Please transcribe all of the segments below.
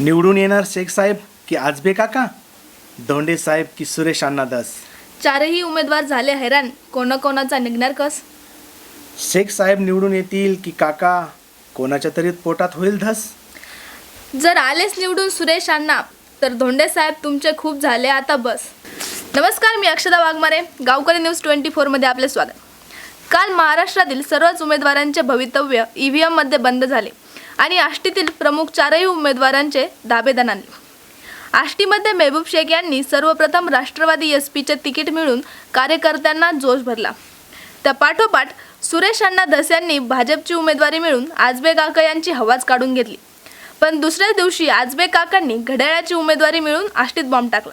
निवडून येणार शेख साहेब की आजबे काका? दोंडे साहेब की सुरेश अण्णा दास? चारही उमेदवार झाले हैराण. कोणाकोणाचा निघणार कस? शेख साहेब निवडून येतील की काका? कोणाच्या तरी पोटात होईल धस? जर आलेच निवडून सुरेश अण्णा तर धोंडे साहेब तुमचे खूप झाले आता बस. नमस्कार मी अक्षदा वाघमारे. गावकरी न्यूज ट्वेंटी फोरमध्ये आपले स्वागत. काल महाराष्ट्रातील सर्वच उमेदवारांचे भवितव्य ई व्ही एममध्ये बंद झाले. आणि आष्टीतील प्रमुख चारही उमेदवारांचे दाबेदान आणले आष्टीमध्ये मेहबूब शेख यांनी सर्वप्रथम राष्ट्रवादी एस पीचे तिकीट मिळून कार्यकर्त्यांना जोश भरला. त्या पाठोपाठ सुरेश अण्णा धस यांनी भाजपची उमेदवारी मिळून आजबे काका यांची हवाच काढून घेतली. पण दुसऱ्या दिवशी आजबे काकांनी घड्याळाची उमेदवारी मिळून आष्टीत बॉम्ब टाकला.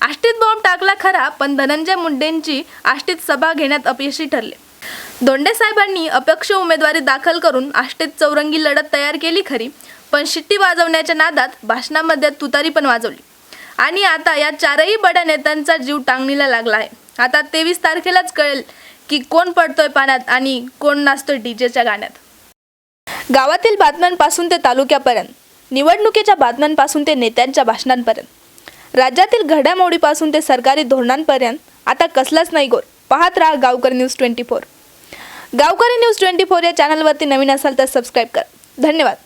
आष्टीत बॉम्ब टाकला खरा पण धनंजय मुंडेंची आष्टीत सभा घेण्यात अपयशी ठरले. दोंडे साहेबांनी अपक्ष उमेदवारी दाखल करून आष्टेत चौरंगी लढत तयार केली खरी पण शिट्टी वाजवण्याच्या नादात भाषणामध्ये तुतारी पण वाजवली. आणि आता या चारही बड्या नेत्यांचा जीव टांगणीला लागला आहे. आता तेवीस तारखेलाच कळेल की कोण पडतोय पाण्यात आणि कोण नाचतोय डीजेच्या गाण्यात. गावातील बातम्यांपासून ते तालुक्यापर्यंत निवडणुकीच्या बातम्यांपासून ते नेत्यांच्या भाषणांपर्यंत. राज्यातील घडामोडीपासून ते सरकारी धोरणांपर्यंत आता कसलाच नाही गोर. पाहत राहा Gavkar news twenty four. Gavkari news twenty four या चॅनलवरती नवीन असाल तर सबस्क्राईब करा. धन्यवाद.